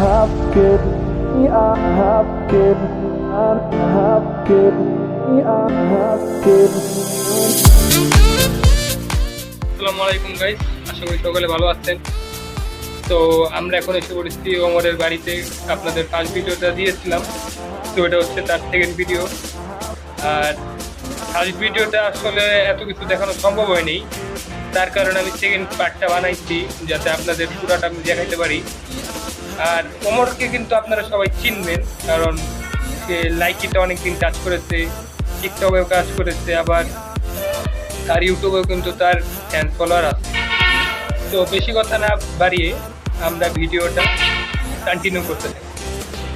Hapkin, ja Hapkin, an Hapkin, ja guys আশা করি সকালে ভালো আছেন। তো আমরা এখন এসে পড়েছি ওমরের বাড়িতে। আপনাদের ফার্স্ট ভিডিওটা দিয়েছিলাম তো এটা হচ্ছে তার সেকেন্ড ভিডিও আর ফার্স্ট ভিডিওটা আসলে এত কিছু দেখানো সম্ভব হয়নি। তার কারণে আমি সেকেন্ড পার্টটা বানাইছি যাতে আপনাদের পুরাটা আমি দেখাইতে পারি। আর ওমরকে কিন্তু আপনারা সবাই চিনবেন, কারণ সে লাইকিটা অনেকদিন কাজ করেছে টিকটকেও কাজ করেছে, আবার তার ইউটিউবেও কিন্তু তার ফ্যান ফলোয়ার আছে। তো বেশি কথা না বাড়িয়ে আমরা ভিডিওটা কন্টিনিউ করতে থাকি।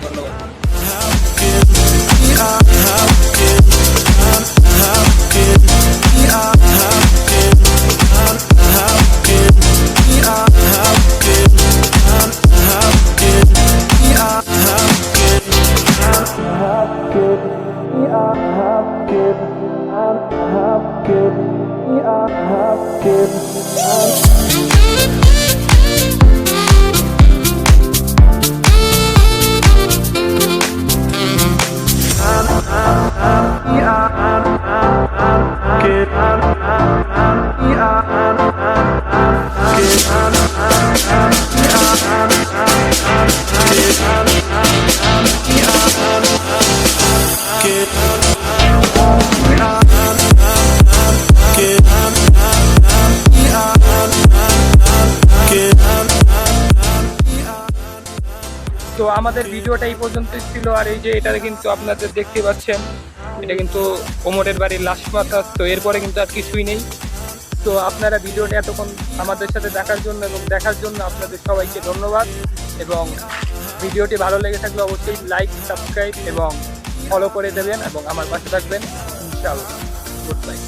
ধন্যবাদ। have given, I have given. Get out. তো আমাদের ভিডিওটা এই পর্যন্তই ছিল, আর এই যে এটা কিন্তু আপনাদের দেখতে পাচ্ছেন, এটা কিন্তু ওমরের বাড়ির লাস্ট মাথা তো এরপরে কিন্তু আর কিছুই নেই। তো আপনারা ভিডিওটা এতক্ষণ আমাদের সাথে দেখার জন্য এবং দেখার জন্য আপনাদের সবাইকে ধন্যবাদ এবং ভিডিওটি ভালো লেগে থাকলে অবশ্যই লাইক, সাবস্ক্রাইব এবং ফলো করে দেবেন এবং আমার পাশে থাকবেন। ইনশাআল্লাহ গুড বাই